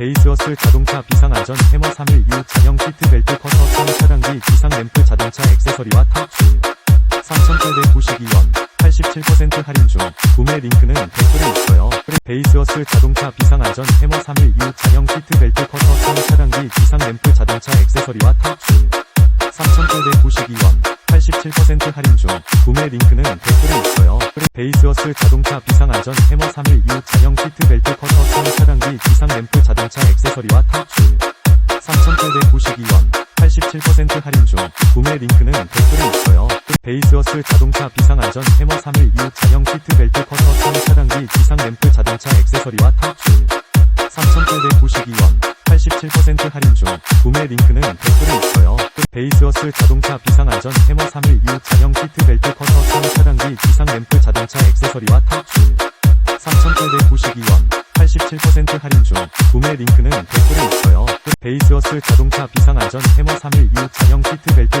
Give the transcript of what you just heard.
베이스워스 자동차 비상 안전 해머 3일 이후 자형 시트벨트 커터 성 차량기 비상 램프 자동차 액세서리와 탈출 3,892원 87% 할인 중 구매 링크는 댓글에 있어요. 베이스워스 자동차 비상 안전 해머 3일 이후 자형 시트벨트 커터 성 차량기 비상 램프 자동차 액세서리와 탈출 3,892원 87% 할인 중 구매 링크는 댓글에 있어요. 베이스워스 자동차 비상 안전 해머 3일 이후 자형 시트벨트 커터 성 차량기 비상 램프 자동차 액세서리와 탈출 3,892원 87% 할인 중 구매 링크는 댓글에 있어요. 베이스워스 자동차 비상안전 해머 3일 이후 자형 시트벨트 커터 성 차량기 비상 램프 자동차 액세서리와 탈출 3,892원 87% 할인 중 구매 링크는 댓글에 있어요. 베이스워스 자동차 비상안전 해머 3일 이후 자형 시트벨트 커터 성 차량기 비상 램프 자동차 액세서리와 탈출 3,892원 87% 할인 중 구매 링크는 댓글에 있어요. 베이스워스 자동차 비상안전 해머 3일 이후 자형 시트벨트